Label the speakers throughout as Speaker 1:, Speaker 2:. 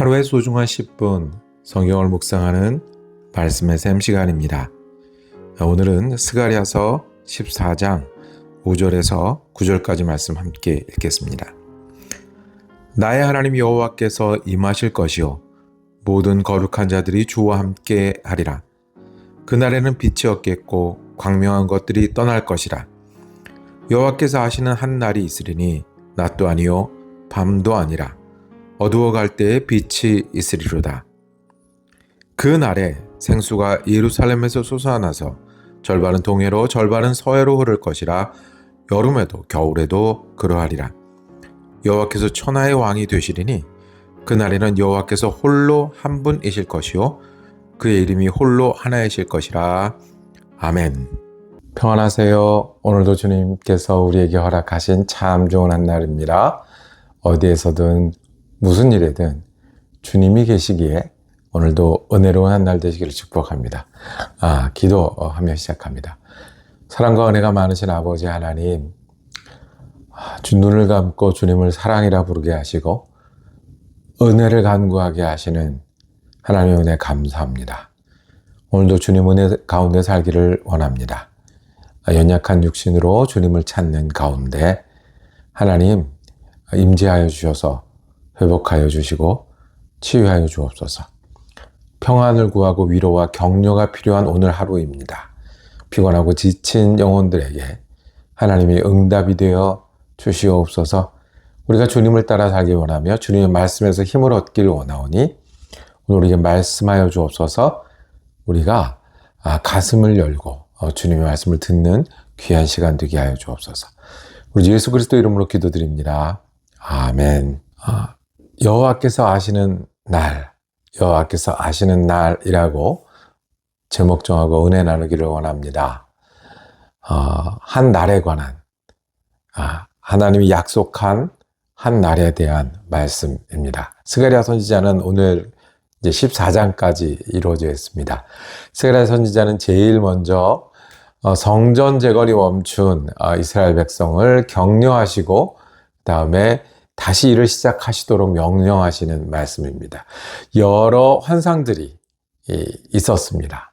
Speaker 1: 하루의 소중한 10분 성경을 묵상하는 말씀의 샘 시간입니다. 오늘은 스가랴서 14장 5절에서 9절까지 말씀 함께 읽겠습니다. 나의 하나님 여호와께서 임하실 것이요 모든 거룩한 자들이 주와 함께 하리라. 그날에는 빛이 없겠고 광명한 것들이 떠날 것이라. 여호와께서 하시는 한 날이 있으리니 낮도 아니요 밤도 아니라 어두워 갈 때에 빛이 있으리로다. 그 날에 생수가 예루살렘에서 솟아나서 절반은 동해로 절반은 서해로 흐를 것이라 여름에도 겨울에도 그러하리라. 여호와께서 천하의 왕이 되시리니 그날에는 여호와께서 홀로 한 분이실 것이요 그의 이름이 홀로 하나이실 것이라. 아멘. 평안하세요. 오늘도 주님께서 우리에게 허락하신 참 좋은 한 날입니다. 어디에서든 무슨 일에든 주님이 계시기에 오늘도 은혜로운 한날 되시기를 축복합니다. 아, 기도하며 시작합니다. 사랑과 은혜가 많으신 아버지 하나님, 아, 주 눈을 감고 주님을 사랑이라 부르게 하시고 은혜를 간구하게 하시는 하나님의 은혜 감사합니다. 오늘도 주님 은혜 가운데 살기를 원합니다. 아, 연약한 육신으로 주님을 찾는 가운데 하나님 임재하여 주셔서 회복하여 주시고 치유하여 주옵소서. 평안을 구하고 위로와 격려가 필요한 오늘 하루입니다. 피곤하고 지친 영혼들에게 하나님이 응답이 되어 주시옵소서. 우리가 주님을 따라 살기 원하며 주님의 말씀에서 힘을 얻기를 원하오니 오늘 우리에게 말씀하여 주옵소서. 우리가 아, 가슴을 열고 어, 주님의 말씀을 듣는 귀한 시간 되게 하여 주옵소서. 우리 예수 그리스도 이름으로 기도드립니다. 아멘. 아, 여호와께서 아시는 날, 여호와께서 아시는 날이라고 제목 정하고 은혜 나누기를 원합니다. 어, 한 날에 관한 아, 하나님이 약속한 한 날에 대한 말씀입니다. 스가랴 선지자는 오늘 이제 14장까지 이루어져 있습니다. 스가랴 선지자는 제일 먼저 어, 성전 재건이 멈춘 어, 이스라엘 백성을 격려하시고 그다음에 다시 일을 시작하시도록 명령하시는 말씀입니다. 여러 환상들이 있었습니다.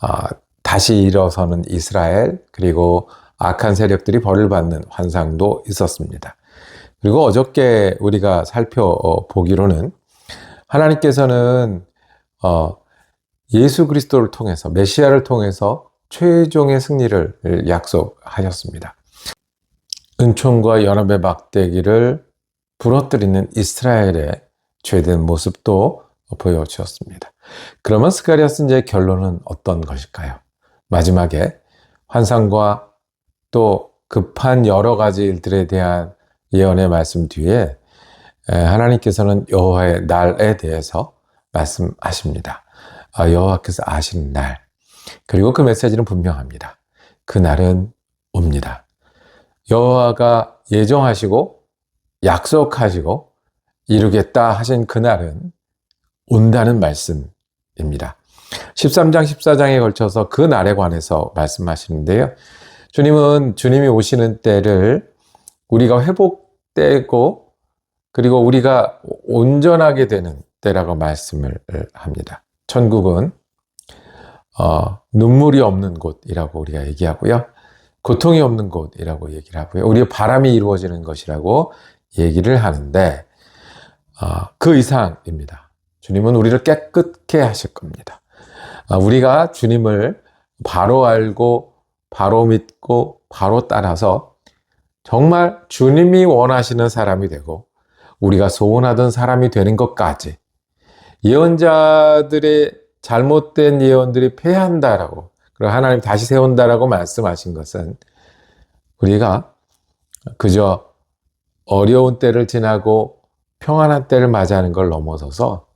Speaker 1: 아, 다시 일어서는 이스라엘 그리고 악한 세력들이 벌을 받는 환상도 있었습니다. 그리고 어저께 우리가 살펴보기로는 하나님께서는 어, 예수 그리스도를 통해서 메시아를 통해서 최종의 승리를 약속하셨습니다. 은총과 연합의 막대기를 부러뜨리는 이스라엘의 죄된 모습도 보여주었습니다. 그러면 스가리아 선지의 결론은 어떤 것일까요? 마지막에 환상과 또 급한 여러 가지 일들에 대한 예언의 말씀 뒤에 하나님께서는 여호와의 날에 대해서 말씀하십니다. 아, 여호와께서 아시는 날 그리고 그 메시지는 분명합니다. 그 날은 옵니다. 여호와가 예정하시고 약속하시고 이루겠다 하신 그날은 온다는 말씀입니다. 13장, 14장에 걸쳐서 그 날에 관해서 말씀하시는데요. 주님은 주님이 오시는 때를 우리가 회복되고 그리고 우리가 온전하게 되는 때라고 말씀을 합니다. 천국은 어, 눈물이 없는 곳이라고 우리가 얘기하고요. 고통이 없는 곳이라고 얘기를 하고요. 우리의 바람이 이루어지는 것이라고 얘기를 하는데 어, 그 이상입니다. 주님은 우리를 깨끗게 하실 겁니다. 어, 우리가 주님을 바로 알고 바로 믿고 바로 따라서 정말 주님이 원하시는 사람이 되고 우리가 소원하던 사람이 되는 것까지 예언자들의 잘못된 예언들이 패한다라고 그리고 하나님 다시 세운다라고 말씀하신 것은 우리가 그저 어려운 때를 지나고 평안한 때를 맞이하는 걸 넘어서서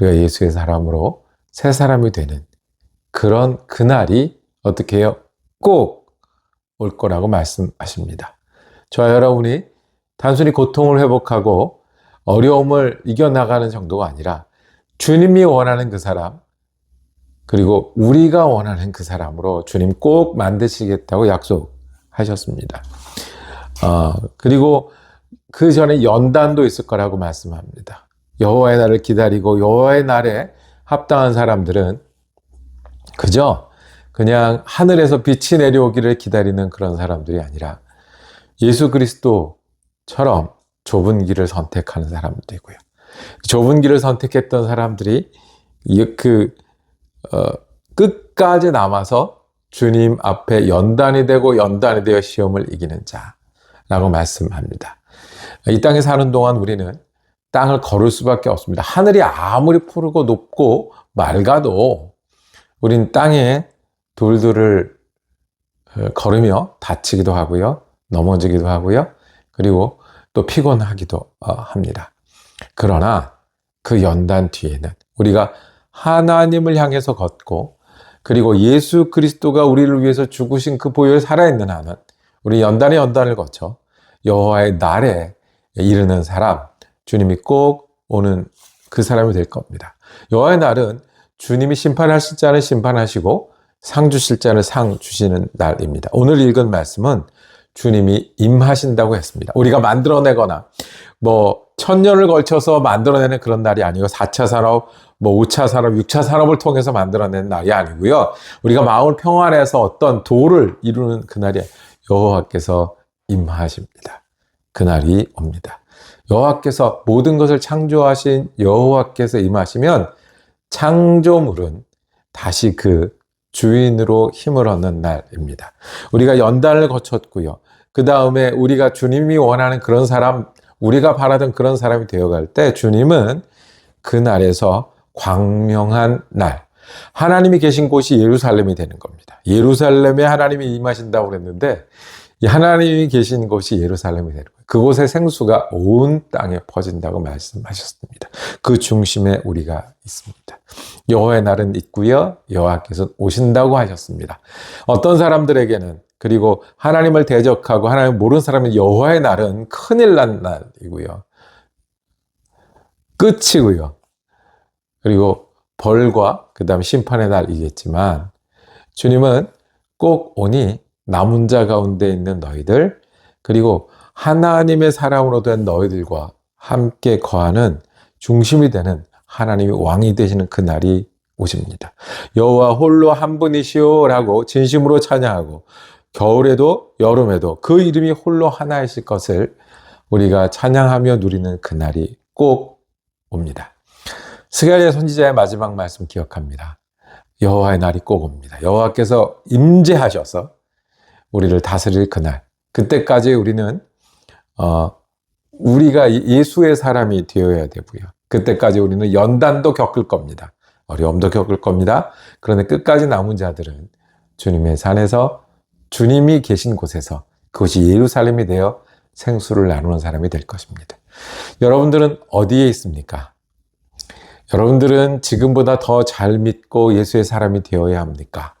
Speaker 1: 우리가 예수의 사람으로 새 사람이 되는 그런 그날이 어떻게 해요? 꼭 올 거라고 말씀하십니다. 저와 여러분이 단순히 고통을 회복하고 어려움을 이겨나가는 정도가 아니라 주님이 원하는 그 사람, 그리고 우리가 원하는 그 사람으로 주님 꼭 만드시겠다고 약속하셨습니다. 어, 그리고 그 전에 연단도 있을 거라고 말씀합니다. 여호와의 날을 기다리고 여호와의 날에 합당한 사람들은 그저 그냥 하늘에서 빛이 내려오기를 기다리는 그런 사람들이 아니라 예수 그리스도처럼 좁은 길을 선택하는 사람들이고요. 좁은 길을 선택했던 사람들이 이- 그 어, 끝까지 남아서 주님 앞에 연단이 되고 연단이 되어 시험을 이기는 자라고 말씀합니다. 이 땅에 사는 동안 우리는 땅을 걸을 수밖에 없습니다. 하늘이 아무리 푸르고 높고 맑아도 우린 땅에 돌들을 어, 걸으며 다치기도 하고요. 넘어지기도 하고요. 그리고 또 피곤하기도 어, 합니다. 그러나 그 연단 뒤에는 우리가 하나님을 향해서 걷고 그리고 예수 그리스도가 우리를 위해서 죽으신 그 보혈 살아있는 한은 우리 연단의 연단을 거쳐 여호와의 날에 이르는 사람 주님이 꼭 오는 그 사람이 될 겁니다. 여호와의 날은 주님이 심판하실 자는 심판하시고 상 주실 자는 상 주시는 날입니다. 오늘 읽은 말씀은 주님이 임하신다고 했습니다. 우리가 만들어내거나 뭐 천년을 걸쳐서 만들어내는 그런 날이 아니고 4차 산업, 뭐 5차 산업, 6차 산업을 통해서 만들어낸 날이 아니고요. 우리가 마음을 평안해서 어떤 도를 이루는 그날이 여호와께서 임하십니다. 그날이 옵니다. 여호와께서 모든 것을 창조하신 여호와께서 임하시면 창조물은 다시 그 주인으로 힘을 얻는 날입니다. 우리가 연단을 거쳤고요. 그 다음에 우리가 주님이 원하는 그런 사람, 우리가 바라던 그런 사람이 되어갈 때 주님은 그 날에서 광명한 날, 하나님이 계신 곳이 예루살렘이 되는 겁니다. 예루살렘에 하나님이 임하신다고 그랬는데 이 하나님이 계신 곳이 예루살렘이 되는 거예요. 그곳의 생수가 온 땅에 퍼진다고 말씀하셨습니다. 그 중심에 우리가 있습니다. 여호와의 날은 있고요. 여호와께서 오신다고 하셨습니다. 어떤 사람들에게는 그리고 하나님을 대적하고 하나님 모르는 사람은 여호와의 날은 큰일 난 날이고요. 끝이고요. 그리고 벌과 그다음 심판의 날이겠지만 주님은 꼭 오니 남은 자 가운데 있는 너희들 그리고 하나님의 사람으로 된 너희들과 함께 거하는 중심이 되는 하나님이 왕이 되시는 그 날이 오십니다. 여호와 홀로 한 분이시오라고 진심으로 찬양하고 겨울에도 여름에도 그 이름이 홀로 하나이실 것을 우리가 찬양하며 누리는 그 날이 꼭 옵니다. 스가랴 선지자의 마지막 말씀 기억합니다. 여호와의 날이 꼭 옵니다. 여호와께서 임재하셔서 우리를 다스릴 그날. 그때까지 우리는 어, 우리가 예수의 사람이 되어야 되고요. 그때까지 우리는 연단도 겪을 겁니다. 어려움도 겪을 겁니다. 그런데 끝까지 남은 자들은 주님의 산에서 주님이 계신 곳에서 그것이 예루살렘이 되어 생수를 나누는 사람이 될 것입니다. 여러분들은 어디에 있습니까? 여러분들은 지금보다 더 잘 믿고 예수의 사람이 되어야 합니까?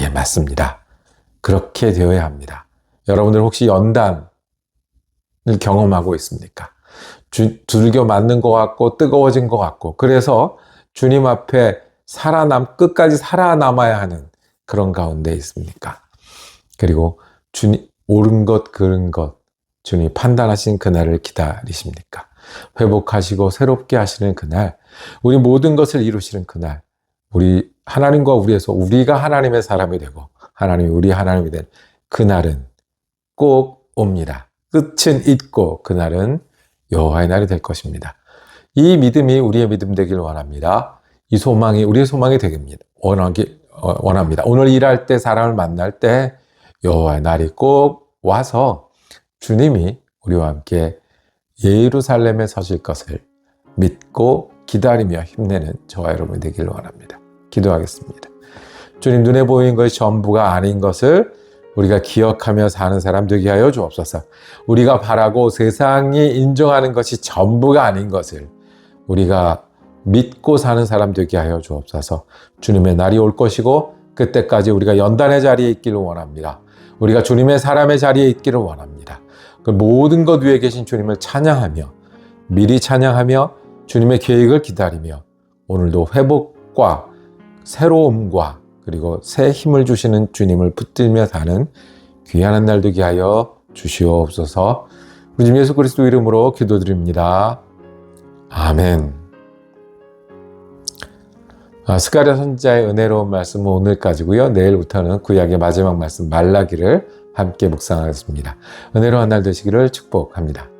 Speaker 1: 예, 맞습니다. 그렇게 되어야 합니다. 여러분들 혹시 연단을 경험하고 있습니까? 주, 두들겨 맞는 것 같고 뜨거워진 것 같고 그래서 주님 앞에 살아남 끝까지 살아남아야 하는 그런 가운데 있습니까? 그리고 주님 옳은 것 그른 것 주님 판단하신 그날을 기다리십니까? 회복하시고 새롭게 하시는 그날 우리 모든 것을 이루시는 그날 우리 하나님과 우리에서 우리가 하나님의 사람이 되고 하나님이 우리 하나님이 된 그날은 꼭 옵니다. 끝은 있고 그날은 여호와의 날이 될 것입니다. 이 믿음이 우리의 믿음 되길 원합니다. 이 소망이 우리의 소망이 되겠습니다. 원하기 어, 원합니다. 오늘 일할 때 사람을 만날 때 여호와의 날이 꼭 와서 주님이 우리와 함께 예루살렘에 서실 것을 믿고 기다리며 힘내는 저와 여러분이 되길 원합니다. 기도하겠습니다. 주님 눈에 보이는 것이 전부가 아닌 것을 우리가 기억하며 사는 사람 되게 하여 주옵소서. 우리가 바라고 세상이 인정하는 것이 전부가 아닌 것을 우리가 믿고 사는 사람 되게 하여 주옵소서. 주님의 날이 올 것이고 그때까지 우리가 연단의 자리에 있기를 원합니다. 우리가 주님의 사람의 자리에 있기를 원합니다. 그 모든 것 위에 계신 주님을 찬양하며 미리 찬양하며 주님의 계획을 기다리며 오늘도 회복과 새로움과 그리고 새 힘을 주시는 주님을 붙들며 사는 귀한 한 날 되게 하여 주시옵소서. 우리 주님 예수 그리스도 이름으로 기도드립니다. 아멘. 아, 스가랴 선자의 은혜로운 말씀은 오늘까지고요. 내일부터는 구약의 마지막 말씀 말라기를 함께 묵상하겠습니다. 은혜로운 날 되시기를 축복합니다.